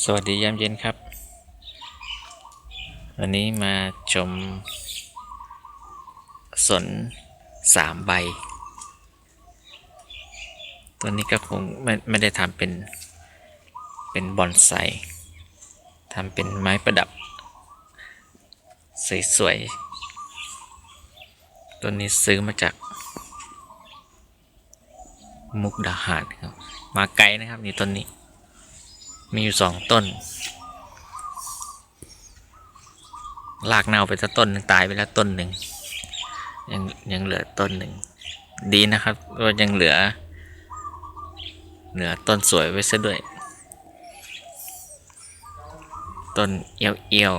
สวัสดียามเย็นครับ วันนี้มาชม สนสามใบ ตัวนี้ก็คงไม่ไม่ได้ทำเป็น เป็นบอนไซทำเป็นไม้ประดับ สวยๆ ตัวนี้ซื้อมาจาก มุกดาหารครับ มาไกลนะครับนี่ต้นนี้ มีอยู่สองต้นลากเน่าไปสักต้นหนึ่งตายไปแล้วต้นหนึ่งยังยังเหลือต้นหนึ่งดีนะครับว่ายังเหลือ เหลือต้นสวยไว้ซะด้วย ต้นเอี้ยวเอี้ยว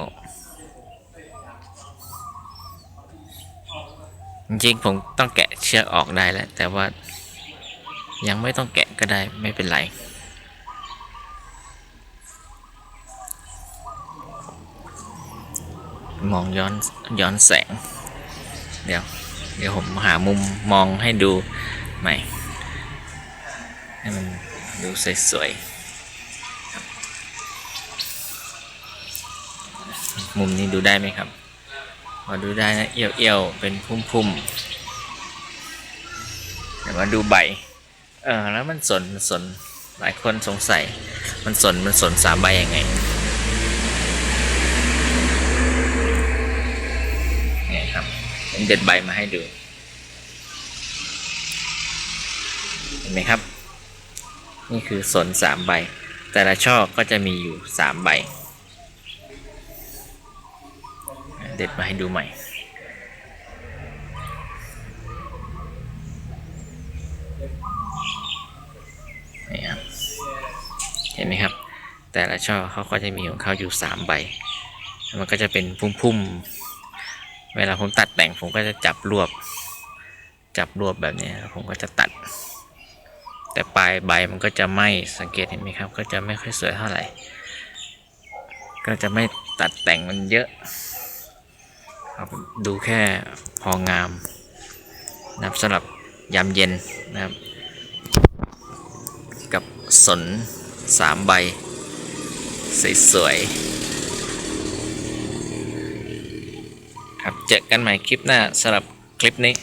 จริงๆผมต้องแกะเชือกออกได้แล้ว แต่ว่ายังไม่ต้องแกะก็ได้ไม่เป็นไร มองย้อนย้อนแสง เดี๋ยว เดี๋ยวผมหามุมมองให้ดูใหม่ ให้มันดูสวยๆมุมนี้ดูได้ไหมครับพอดูได้นะเอียวเอวๆเป็นพุ่มๆเดี๋ยวมาดูใบเออแล้วมันสนสนหลายคนสงสัย มันสนมันสนสามใบยังไงครับ ผมเด็ดใบมาให้ดู เห็นไหมครับ นี่คือสนสามใบ แต่ละช่อก็จะมีอยู่สามใบ เด็ดมาให้ดูใหม่นี่ครับเห็นไหมครับ แต่ละช่อเขาก็จะมีของเขาอยู่สามใบ มันก็จะเป็นพุ่มๆ เวลาผมตัดแต่งผมก็จะจับรวบ จับรวบแบบนี้ผมก็จะตัด แต่ปลายใบมันก็จะไม่สังเกตเห็นไหมครับ ก็จะไม่ค่อยสวยเท่าไหร่ ก็จะไม่ตัดแต่งมันเยอะเอาดูแค่พองามนะครับสำหรับยามเย็นนะครับ กับสนสามใบสวยๆ ครับเจอกันใหม่คลิปหน้าสำหรับคลิปนี้